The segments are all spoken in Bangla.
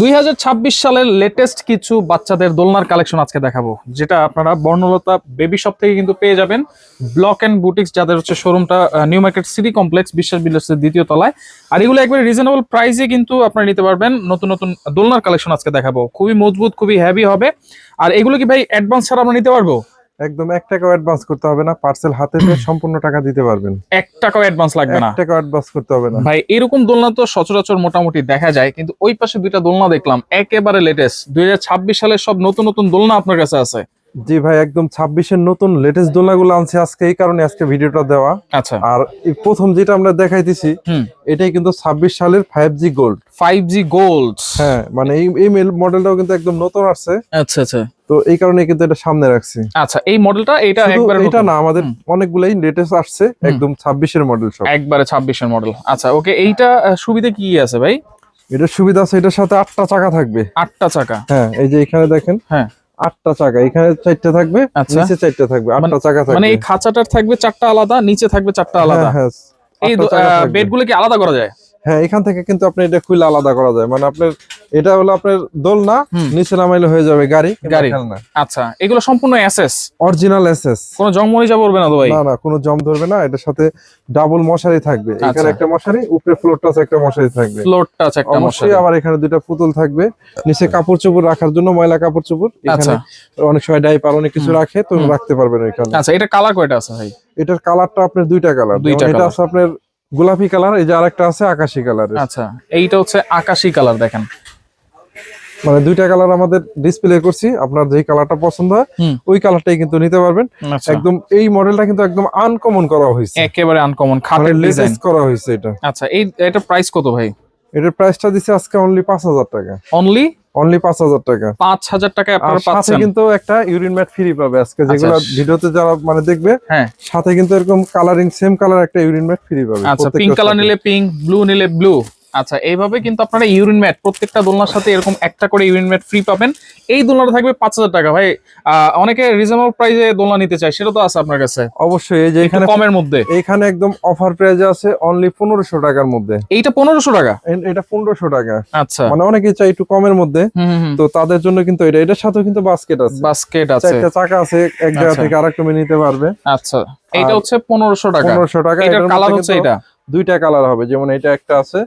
দুই হাজার ছাব্বিশ সালের লেটেস্ট কিছু বাচ্চাদের দোলনার কালেকশন আজকে দেখাবো, যেটা আপনারা বর্ণলতা বেবি শপ থেকে কিন্তু পেয়ে যাবেন। ব্লক অ্যান্ড বুটিক্স যাদের হচ্ছে শোরুমটা new market city complex Biswas বিল্ডার্সের দ্বিতীয় তলায়। আর এগুলো একবারে রিজনেবল প্রাইসে কিন্তু আপনারা নিতে পারবেন। নতুন নতুন দোলনার কালেকশন আজকে দেখাবো। খুবই মজবুত, খুবই হ্যাভি হবে। আর এগুলো কি ভাই অ্যাডভান্স ছাড়া আমরা নিতে পারব? একদম এক টাকাও অ্যাডভান্স করতে হবে না। পার্সেল হাতে পেয়ে সম্পূর্ণ টাকা দিতে পারবেন। এক টাকাও অ্যাডভান্স লাগবে এক না টাকাও অ্যাডভান্স করতে হবে না। ভাই এরকম দোলনা তো সচরাচর মোটামুটি দেখা যায় কিন্তু ওই পাশে দুইটা দোলনা দেখলাম একেবারে লেটেস্ট দুই হাজার ছাব্বিশ সালে সব নতুন নতুন দোলনা আপনার কাছে আছে। জি ভাই একদম ছাব্বিশের নতুন লেটেস্ট দোলনাগুলো আনছে আজকে এই কারণে আজকে ভিডিওটা দেওয়া। আচ্ছা। আর প্রথম যেটা আমরা দেখাইতেছি এটাই কিন্তু ছাব্বিশ সালের five G gold five G gold হ্যাঁ মানে এই মডেলটাও কিন্তু একদম নতুন আসছে। আচ্ছা আচ্ছা। তো এই কারণে কিন্তু এটা সামনে রাখছি। আচ্ছা এই মডেলটা এটা একবারে এটা না আমাদের। অনেকগুলাই লেটেস্ট আসছে একদম ছাব্বিশের মডেল সব। একবারে ছাব্বিশের মডেল আচ্ছা ওকে এইটা সুবিধা কি কি আছে ভাই? এটার সুবিধা আছে এটার সাথে আটটা চাকা থাকবে। আটটা চাকা। হ্যাঁ এই যে এখানে দেখেন। হ্যাঁ। আটটা চাকা এখানে চারটা থাকবে আচ্ছা। নিচে চারটা থাকবে আটটা চাকা থাকবে। মানে এই খাঁচাটার থাকবে চারটা আলাদা নিচে থাকবে চারটা আলাদা। হ্যাঁ, হ্যাঁ, এই বেডগুলো বেডগুলো কি আলাদা করা যায়? হ্যাঁ এখান থেকে কিন্তু আপনি এটা খুলে আলাদা করা যায়। মানে আপনার এটা হলো আপনার দোলনা হুম। নিচে নামাইলে হয়ে যাবে গাড়ি গাড়ি। আচ্ছা এগুলো সম্পূর্ণ এসএস? Original SS. কোনো জংমরিচা পড়বে না তো ভাই? না না কোনো জম ধরবে না এটার সাথে ডাবল মশারি থাকবে। আচ্ছা। এখানে একটা মশারি উপরে ফ্লোর ফ্লোরটা একটা মশারি থাকবে। ফ্লোর টাচ একটা মশারি। আবার এখানে দুইটা পুতুল থাকবে। নিচে কাপড় চোপড় রাখার জন্য ময়লা কাপড় চোপড়। আচ্ছা। এখানে অনেক সময় ডাইপার অনেক কিছু রাখে তো রাখতে পারবেন এখানে। আচ্ছা এটা কালার কয়টা আছে ভাই? এটার কালারটা আপনার দুইটা কালার দুইটা এটা আছে আপনার গোলাপি কালার এই যে আরেকটা আছে আকাশি কালারের আচ্ছা এইটা হচ্ছে আকাশি কালার দেখেন। মানে দুইটা কালার আমাদের ডিসপ্লে করছি আপনার যেই কালারটা পছন্দ হয় ওই কালারটাই কিন্তু নিতে পারবেন। আচ্ছা। একদম এই মডেলটা কিন্তু একদম আনকমন করা হয়েছে। একেবারে আনকমন মানে খাটের ডিজাইন লেটেস্ট করা হয়েছে এটা। আচ্ছা এই এটা প্রাইস কত ভাই? এটার প্রাইসটা দিচ্ছে আজকে অনলি পাঁচ হাজার টাকা। অনলি অনলি পাঁচ হাজার টাকা। পাঁচ হাজার টাকায় আর আপনারা সাথে পাচ্ছেন। কিন্তু একটা ইউরিন ম্যাট ফ্রি পাবে আজকে যেগুলো আচ্ছা। ভিডিওতে যারা মানে দেখবে হ্যাঁ। সাথে কিন্তু এরকম কালারিং সেম কালার একটা ইউরিন ম্যাট ফ্রি পাবে। আচ্ছা পিঙ্ক কালার নিলে পিঙ্ক ব্লু নিলে ব্লু আচ্ছা এইভাবে কিন্তু আপনারা ইউরিন ম্যাট প্রত্যেকটা দোলনার সাথে এরকম একটা করে ইউরিন ম্যাট ফ্রি পাবেন। এই দোলনাটা থাকবে পাঁচ হাজার টাকা। ভাই অনেকে রিজনেবল প্রাইসে দোলনা নিতে চায় সেটা তো আছে আপনার কাছে। অবশ্যই এই যে এখানে কমের মধ্যে। এখানে একদম অফার প্রাইজে আছে অনলি পনেরোশো টাকার মধ্যে। এইটা পনেরোশো টাকা? এটা পনেরোশো টাকা। আচ্ছা। মানে অনেকে চাই একটু কমের মধ্যে। তো তাদের জন্য কিন্তু এটা এটার সাথে কিন্তু বাস্কেট আছে। বাস্কেট আছে। একটা চাকা আছে এক জায়গা আচ্ছা। থেকে আরেক নিতে পারবে। আচ্ছা। এইটা আর হচ্ছে পনেরোশো টাকা। পনেরোশো টাকা এটার কালার হচ্ছে এটা দুইটা কালার হবে। যেমন এটা একটা আছে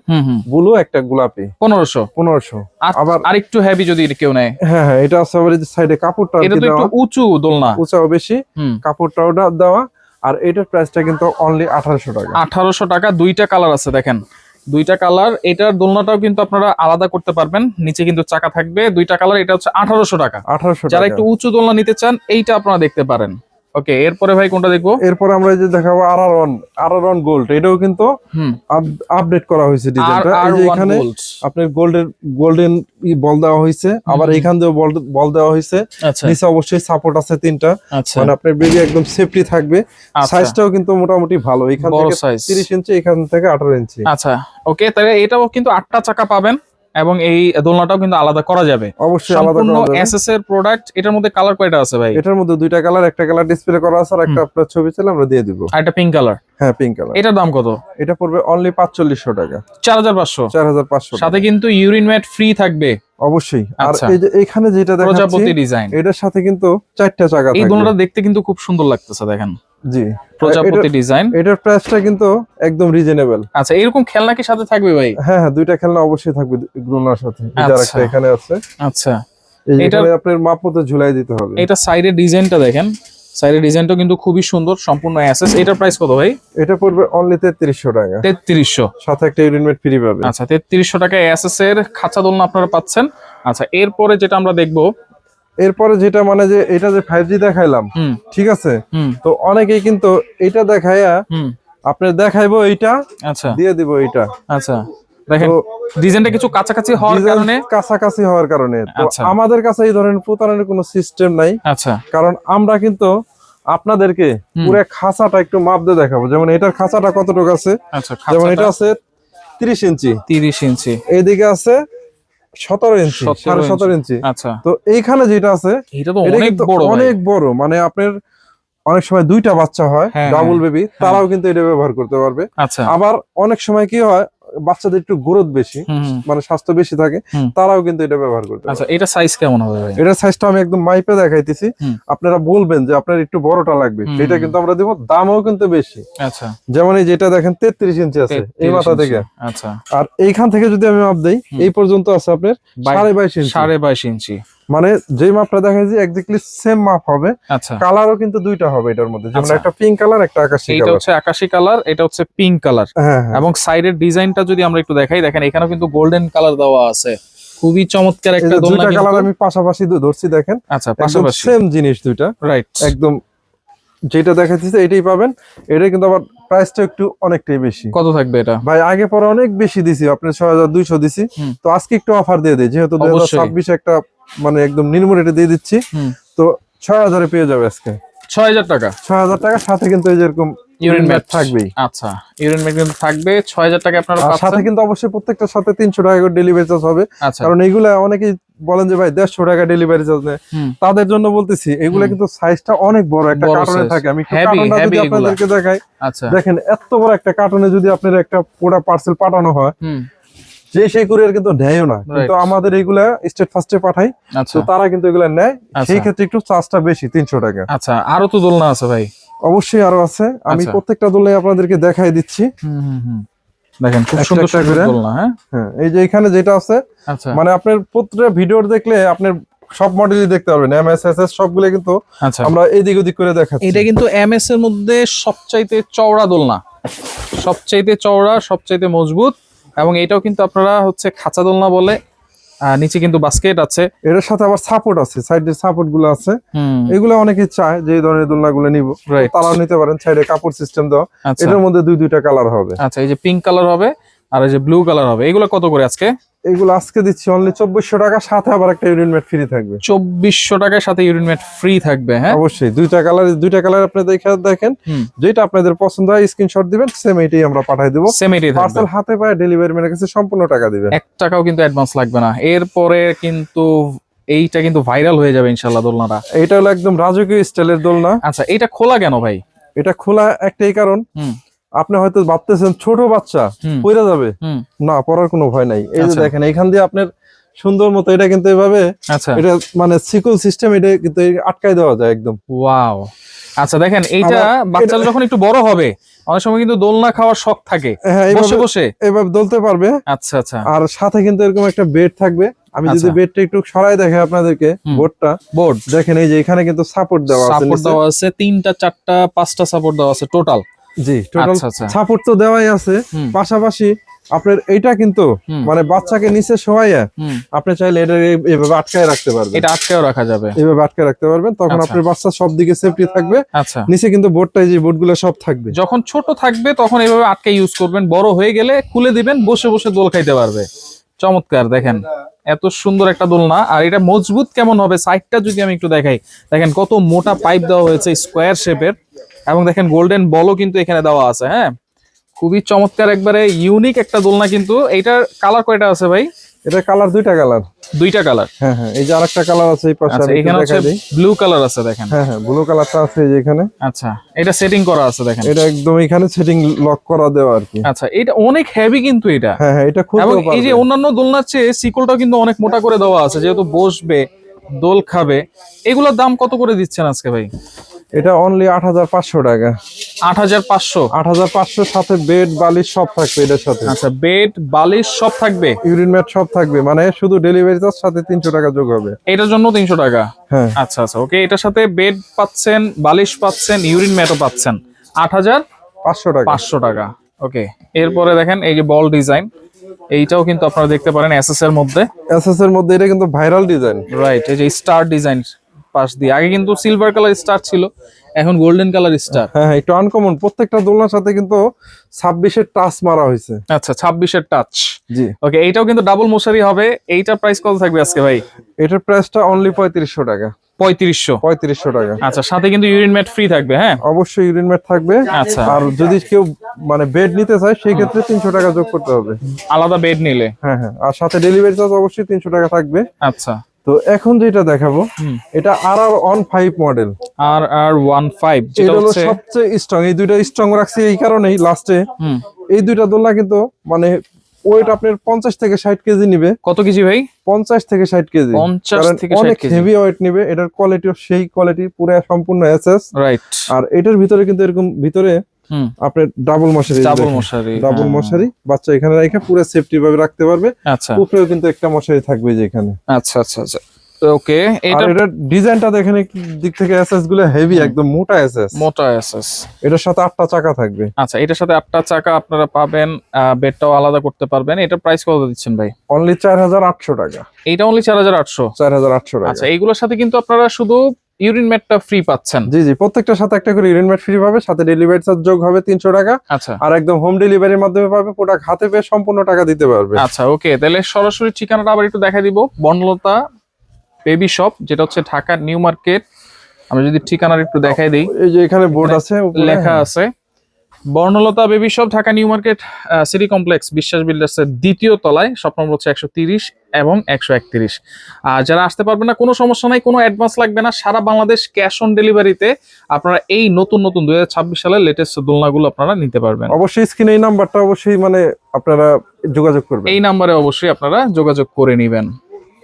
ব্লু একটা গোলাপি। পনেরোশো। পনেরোশো। আবার আরেকটু হেভি যদি কেউ নেয়। হ্যাঁ হ্যাঁ এটা আছে আবার সাইডে কাপড়টা এটা তো একটু উঁচু দোলনা। উঁচাও বেশি। কাপড়টাও দেওয়া। আর এটার প্রাইসটা কিন্তু অনলি আঠারোশো টাকা। আঠারোশো টাকা দুইটা কালার আছে দেখেন। দুইটা কালার এটার দোলনাটাও কিন্তু আপনারা আলাদা করতে পারবেন। নিচে কিন্তু চাকা থাকবে। দুইটা কালার এটা হচ্ছে আঠারোশো টাকা। আঠারোশো যারা একটু উঁচু দোলনা নিতে চান এইটা আপনারা দেখতে পারেন। ওকে এরপরে ভাই কোনটা দেখব? এরপর আমরা যে দেখাবো R R one R R one gold এটাও কিন্তু আপডেট করা হয়েছে ডিজাইনটা এই যে এখানে আপনার গোল্ডেন গোল্ডেন বল দেওয়া হয়েছে। আবার এখান দিয়েও বল বল দেওয়া হয়েছে। আচ্ছা। নিচে অবশ্যই সাপোর্ট আছে তিনটা। আচ্ছা। মানে আপনার বেবি একদম সেফটি থাকবে। আচ্ছা। সাইজটাও কিন্তু মোটামুটি ভালো। এখান থেকে সাইজ তিরিশ ইঞ্চি এখান থেকে আঠারো ইঞ্চি আচ্ছা। ওকে তাহলে এটাও কিন্তু আটটা চাকা পাবেন। এবং এই দোলনাটাও কিন্তু আলাদা করা যাবে। অবশ্যই আলাদা করা যাবে। এসএস এর প্রোডাক্ট এটার মধ্যে কালার কয়টা আছে ভাই? এটার মধ্যে দুইটা কালার একটা কালার ডিসপ্লে করা আছে আর একটা আপনার ছবি ছিল আমরা দিয়ে দিব। আর একটা পিঙ্ক কালার হ্যাঁ পিঙ্ক কালার এটার দাম কত? এটা পড়বে অনলি পাঁচচল্লিশশো টাকা। চার হাজার পাঁচশো। চার হাজার পাঁচশো সাথে কিন্তু ইউরিন ম্যাট ফ্রি থাকবে। অবশ্যই। আর আচ্ছা। এই যে এখানে যেটা প্রজাপতি দেখাচ্ছি ডিজাইন এটার সাথে কিন্তু চারটা চাকা এই দোলনাটা দেখতে কিন্তু খুব সুন্দর লাগতেছে দেখেন। জি। প্রজাপতি ডিজাইন এটার প্রাইসটা কিন্তু একদম রিজনেবল আচ্ছা এরকম খেলনা কি সাথে থাকবে ভাই? হ্যাঁ হ্যাঁ দুইটা খেলনা অবশ্যই থাকবে গ্রোনার সাথে। আচ্ছা। এখানে আছে। আচ্ছা। এখানে আপনার মাপ মতো ঝুলাই দিতে হবে। এটা সাইডের ডিজাইনটা দেখেন। সাইডের ডিজাইনটা কিন্তু খুবই সুন্দর সম্পূর্ণ অ্যাসেস এটার প্রাইস কত ভাই? এটা পড়বে অনলি তেত্রিশশো টাকা। তেত্রিশশো। সাথে একটা ইউরিনমেট ফ্রি পাবে আচ্ছা তেত্রিশশো টাকা অ্যাসেস এর খাঁচা দোলনা আপনারা পাচ্ছেন। আচ্ছা এরপরে যেটা আমরা দেখব এরপরে যেটা মানে যে এটা যে ফাইভ জি দেখাইলাম ঠিক আছে? তো অনেকেই কিন্তু এটা দেখাইয়া হুম। আপনার দেখাইবো এইটা আচ্ছা। দিয়ে দিব এইটা। আচ্ছা। দেখেন ডিজাইনটা কিছু কাছাকাছি হওয়ার কারণে কাছাকাছি হওয়ার কারণে। আচ্ছা। আমাদের কাছে এই ধরনের প্রতারণের কোনো সিস্টেম নাই। আচ্ছা। কারণ আমরা কিন্তু আপনাদেরকে পুরো খাঁচাটা একটু মাপ দিয়ে দেখাবো। যেমন এটার খাঁচাটা কতটুকু আছে? আচ্ছা যেমন এটা আছে তিরিশ ইঞ্চি। তিরিশ ইঞ্চি। এইদিকে আছে সতেরো ইঞ্চি 17 সাড়ে সতেরো ইঞ্চি। আচ্ছা। তো এইখানে যেটা আছে এটা তো অনেক কিন্তু বড় অনেক বড়। মানে আপনার অনেক সময় দুইটা বাচ্চা হয় হ্যাঁ, ডাবল বেবি তারাও কিন্তু এটা ব্যবহার করতে পারবে। আচ্ছা। আবার অনেক সময় কি হয় বাচ্চাদের একটু গ্রোথ বেশি। মানে স্বাস্থ্য বেশি থাকে তারাও কিন্তু এটা ব্যবহার করতে আচ্ছা এটা সাইজ কেমন হবে এটার সাইজটা আমি একদম মাইপে দেখাইতেছি। আপনারা বলবেন যে আপনার একটু বড়টা লাগবে। এটা কিন্তু আমরা দেবো দামও কিন্তু বেশি। আচ্ছা। যেমন এই যেটা দেখেন তেত্রিশ ইঞ্চি আছে এই মাথা থেকে। আচ্ছা। আর এইখান থেকে যদি আমি মাপ দেই এই পর্যন্ত আছে আপনার বাই- সাড়ে বাইশ ইঞ্চি। সাড়ে বাইশ ইঞ্চি। মানে যে মাপটা দেখাইছি একজাক্টলি সেম মাপ হবে। আচ্ছা। কালারও কিন্তু দুইটা হবে এটার মধ্যে। যেমন আচ্ছা। একটা পিঙ্ক কালার একটা আকাশি কালার হচ্ছে আকাশি কালার এটা হচ্ছে পিঙ্ক কালার এবং সাইডের ডিজাইনটা যদি আমরা একটু দেখাই দেখেন এখানেও কিন্তু গোল্ডেন কালার দেওয়া আছে। খুবই চমৎকার একটা দোলনা দুইটা কালার আমি পাশাপাশি ধরছি দেখেন। আচ্ছা পাশাপাশি। সেম জিনিস দুইটা। রাইট একদম যেটা দেখাচ্ছি এটাই পাবেন। এটা কিন্তু আবার প্রাইসটা একটু অনেকটাই বেশি। কত থাকবে এটা? ভাই আগে পরে অনেক বেশি দিছি আপনি ছয় হাজার দুইশো দিছি। তো আজকে একটু অফার দিয়ে দিই যেহেতু দুই একটা মানে একদম নিম্ন রেটে দিয়ে দিচ্ছি। তো ছয় হাজারে পেয়ে যাবে আজকে। ছয় হাজার টাকা? ছয় হাজার টাকার সাথে কিন্তু এই যেরকম ইউরিন ম্যাট থাকবেই। আচ্ছা ইউরিন ম্যাট কিন্তু থাকবে ছয় হাজার টাকা আপনারা আর সাথে কিন্তু অবশ্যই প্রত্যেকটার সাথে তিনশো টাকা করে ডেলিভারি চার্জ হবে। আচ্ছা। কারণ এইগুলা অনেকেই বলেন যে ভাই দেড়শো টাকা ডেলিভারি চার্জ নেয়। তাদের জন্য বলতেছি এগুলা কিন্তু সাইজটা অনেক বড় একটা কার্টনে থাকে। আমি কার্টনটা যদি আপনাদেরকে দেখাই। আচ্ছা। দেখেন এত বড় একটা কার্টনে যদি আপনার একটা পুরো পার্সেল পাঠানো হয় যে সেই কুরিয়ার কিন্তু নেয়ও না। কিন্তু আমাদের এইগুলা স্টেট ফার্স্টে পাঠাই আচ্ছা। তো তারা কিন্তু এগুলা নেয়। আচ্ছা। সেই ক্ষেত্রে একটু চার্জটা বেশি তিনশো টাকা। আচ্ছা আরও তো দোলনা আছে ভাই। অবশ্যই আরও আছে। আমি আচ্ছা। প্রত্যেকটা দোলে আপনাদেরকে দেখাই দিচ্ছি। দেখেন খুব সুন্দর। দোলনা হ্যাঁ? হ্যাঁ এই যে এখানে যেটা আছে মানে আপনার প্রত্যেকটা ভিডিও দেখলে আপনার সব মডেলই দেখতে পারবেন। এম এস এস এস সবগুলো কিন্তু আমরা এদিক ওদিক করে দেখাচ্ছি। এটা কিন্তু এমএস এর মধ্যে সবচাইতে চওড়া দোলনা। সবচাইতে চওড়া সবচাইতে মজবুত। এবং এটাও কিন্তু আপনারা হচ্ছে খাঁচা দোলনা বলে নিচে কিন্তু বাস্কেট আছে। এটার সাথে আবার সাপোর্ট আছে সাইডে সাপোর্টগুলো আছে। এগুলো অনেকে চায় যে ধরনের দোলনা গুলো নিব তারাও নিতে পারেন সাইডে কাপড় সিস্টেম দেওয়া। আচ্ছা। এটার মধ্যে দুই দুইটা কালার হবে। আচ্ছা এই যে পিঙ্ক কালার হবে আর এই যে ব্লু কালার হবে। এগুলো কত করে আজকে? এগুলো আজকে দিচ্ছি অনলি চব্বিশশো টাকা সাথে আবার একটা ইউরিন ম্যাট ফ্রি থাকবে। চব্বিশশো টাকার সাথে ইউরিন ম্যাট ফ্রি থাকবে হ্যাঁ? অবশ্যই দুইটা কালার দুইটা কালার আপনি দেখে দেখেন। যেটা আপনাদের পছন্দ হয় স্ক্রিনশট দিবেন সেম এইটাই আমরা পাঠিয়ে দেবো। সেম এটাই পার্সেল হাতে পায়ে ডেলিভারি ম্যানের কাছে সম্পূর্ণ টাকা দিবেন। এক টাকাও কিন্তু অ্যাডভান্স লাগবে না। এরপরে কিন্তু এইটা কিন্তু ভাইরাল হয়ে যাবে ইনশাল্লাহ দোলনাটা। এটা হলো একদম রাজকীয় স্টাইলের দোলনা। আচ্ছা এটা খোলা কেন ভাই? এটা খোলা একটাই কারণ। আপনি হয়তো ভাবতেছেন ছোট বাচ্চা পড়ে যাবে? না পড়ার কোনো ভয় নাই। এই যে আচ্ছা। দেখেন এখান দিয়ে আপনার সুন্দর মতো এটা কিন্তু এভাবে আচ্ছা। এটা মানে সিকুল সিস্টেম এটা কিন্তু আটকাই দেওয়া যায় একদম। ওয়াও। আচ্ছা দেখেন এইটা বাচ্চারা যখন একটু বড় হবে অনেক সময় কিন্তু দোলনা খাওয়ার শখ থাকে। হ্যাঁ বসে বসে। এভাবে দোলতে পারবে। আচ্ছা আচ্ছা। আর সাথে কিন্তু এরকম একটা বেড থাকবে। আমি যদি আচ্ছা। বেডটা একটু সরাই দেখে আপনাদেরকে বোর্ডটা। বোর্ড। দেখেন এই যে এখানে কিন্তু সাপোর্ট দেওয়া আছে সাপোর্ট দেওয়া আছে তিনটা চারটা পাঁচটা সাপোর্ট দেওয়া আছে টোটাল জি টোটাল আচ্ছা আচ্ছা। সাপোর্ট তো দেওয়াই আছে। পাশাপাশি আপনার এইটা কিন্তু মানে বাচ্চাকে নিচে শোয়াইয়া আপনি চাইলে এটা এইভাবে আটকায় রাখতে পারবেন। এটা আটকায় রাখা যাবে। এইভাবে আটকায় রাখতে পারবেন তখন আচ্ছা। আপনার বাচ্চা সব দিকে সেফটি থাকবে। আচ্ছা। নিচে কিন্তু বোর্ডটাই যে বোর্ডগুলো সব থাকবে। যখন ছোট থাকবে তখন এইভাবে আটকে ইউজ করবেন। বড় হয়ে গেলে খুলে দিবেন বসে বসে দোল খাইতে পারবে। চমৎকার দেখেন। এত সুন্দর একটা দোলনা আর এটা মজবুত কেমন হবে? সাইডটা যদি আমি একটু দেখাই। দেখেন কত মোটা পাইপ দেওয়া হয়েছে স্কোয়ার শেপের এবং দেখেন গোল্ডেন বলও কিন্তু এখানে দেওয়া আছে হ্যাঁ? খুবই চমৎকার একবারে ইউনিক একটা দোলনা কিন্তু। এইটার কালার কয়টা আছে ভাই? এটা কালার দুইটা কালার দুইটা কালার হ্যাঁ হ্যাঁ এই যে আরেকটা কালার আছে এই পাশে আচ্ছা এখানে দিই। ব্লু কালার আছে দেখেন। হ্যাঁ হ্যাঁ ব্লু কালারটা আছে এই যে এখানে। আচ্ছা এটা সেটিং করা আছে দেখেন। এটা একদম এখানে সেটিং লক করা দেওয়া আর কি। আচ্ছা এটা অনেক হেভি কিন্তু এটা। হ্যাঁ হ্যাঁ এটা খুব এবং এই যে অন্যান্য দোলনার চেয়ে সিকলটাও কিন্তু অনেক মোটা করে দেওয়া আছে যেহেতু বসবে দোল খাবে। এগুলোর দাম কত করে দিচ্ছেন আজকে ভাই? এটা অনলি আট হাজার পাঁচশো টাকা। আট হাজার পাঁচশো? আট হাজার পাঁচশোর সাথে বেড বালিশ সব থাকবে এটার সাথে। আচ্ছা বেড বালিশ সব থাকবে? ইউরিন ম্যাট সব থাকবে মানে শুধু ডেলিভারি চার্জ সাথে তিনশো টাকা যোগ হবে। এটার জন্য তিনশো টাকা? হ্যাঁ। আচ্ছা আচ্ছা ওকে এটার সাথে বেড পাচ্ছেন বালিশ পাচ্ছেন ইউরিন ম্যাটও পাচ্ছেন। আট হাজার পাঁচশো টাকা পাঁচশো টাকা ওকে এরপরে দেখেন এই যে বল ডিজাইন এইটাও কিন্তু আপনারা দেখতে পারেন এসএস এর মধ্যে। এসএস এর মধ্যে এটা কিন্তু ভাইরাল ডিজাইন রাইট এই যে স্টার ডিজাইন পাশ দিয়ে। আগে কিন্তু সিলভার কালার স্টার ছিল এখন গোল্ডেন কালার স্টার হ্যাঁ একটু আনকমন প্রত্যেকটা দোলনার সাথে কিন্তু ছাব্বিশের টাচ মারা হয়েছে। আচ্ছা ছাব্বিশের টাচ জি। ওকে এইটাও কিন্তু ডাবল মশারি হবে। এইটা প্রাইস কত থাকবে আজকে ভাই? এটার প্রাইসটা অনলি পঁয়ত্রিশশো টাকা। পঁয়ত্রিশশো। পঁয়ত্রিশশো টাকা। আচ্ছা সাথে কিন্তু ইউরিন ম্যাট ফ্রি থাকবে হ্যাঁ? অবশ্যই ইউরিন ম্যাট থাকবে। আচ্ছা। আর যদি কেউ মানে বেড নিতে চায় সেই ক্ষেত্রে তিনশো টাকা যোগ করতে হবে। আলাদা বেড নিলে। হ্যাঁ হ্যাঁ। আর সাথে ডেলিভারি চার্জ অবশ্যই তিনশো টাকা থাকবে। আচ্ছা। তো এখন যেটা দেখাবো। এটা R R one five model R R one five যেটা হলো সবচেয়ে স্ট্রং এই দুইটা স্ট্রং রাখছি এই কারণেই লাস্টে এই দুইটা দোলনা কিন্তু মানে ওয়েট আপনার পঞ্চাশ থেকে ষাট কেজি নিবে। কত কেজি ভাই? পঞ্চাশ থেকে ষাট কেজি। অনেক হেভি ওয়েট নিবে। এটার কোয়ালিটিও সেই কোয়ালিটি পুরো সম্পূর্ণ এসএস রাইট আর এটার ভিতরে কিন্তু এরকম ভিতরে আপনার ডাবল মশারি ডাবল মশারি ডাবল। মশারি। বাচ্চা এখানে রেখে পুরো সেফটি ভাবে রাখতে পারবে। আচ্ছা। উপরেও কিন্তু একটা মশারি থাকবে যে এখানে। আচ্ছা আচ্ছা আচ্ছা। ওকে আর এটা ডিজাইনটা দেখেন দিক থেকে এসএসগুলো হেভি একদম মোটা এসএস মোটা এসএস এটার সাথে আটটা চাকা থাকবে। আচ্ছা এটার সাথে আটটা চাকা আপনারা পাবেন বেডটাও আলাদা করতে পারবেন। এটার প্রাইস কত দিচ্ছেন ভাই? অনলি চার হাজার আটশো টাকা। এইটা অনলি চার হাজার আটশো? চার হাজার আটশো টাকা। আচ্ছা এইগুলোর সাথে কিন্তু আপনারা শুধু ইউরিন ম্যাটটা ফ্রি পাচ্ছেন। জি জি প্রত্যেকটার সাথে একটা করে ইউরিন ম্যাট ফ্রি পাবে সাথে ডেলিভারি চার্জ যোগ হবে তিনশো টাকা। আচ্ছা। আর একদম হোম ডেলিভারির মাধ্যমে পাবে প্রোডাক্ট হাতে পেয়ে সম্পূর্ণ টাকা দিতে পারবে। আচ্ছা ওকে তাহলে সরাসরি ঠিকানাটা আবার একটু দেখা দিব। বনলতা বেবি শপ যেটা হচ্ছে ঢাকার নিউ মার্কেট। আমি যদি ঠিকানার একটু দেখাই দিই। এই যে এখানে বোর্ড আছে লেখা আছে Bornolota baby shop Dhaka new market city complex Biswas builders এর দ্বিতীয় তলায়। শপ নম্বর হচ্ছে একশো তিরিশ এবং একশো একত্রিশ। আর যারা আসতে পারবেন না কোনো সমস্যা নাই কোনো অ্যাডভান্স লাগবে না। সারা বাংলাদেশ ক্যাশ অন ডেলিভারিতে আপনারা এই নতুন নতুন দুই সালের লেটেস্ট দোলনাগুলো আপনারা নিতে পারবেন। অবশ্যই স্ক্রিনে এই নাম্বারটা অবশ্যই মানে আপনারা যোগাযোগ করবেন। এই নাম্বারে অবশ্যই আপনারা যোগাযোগ করে নেবেন।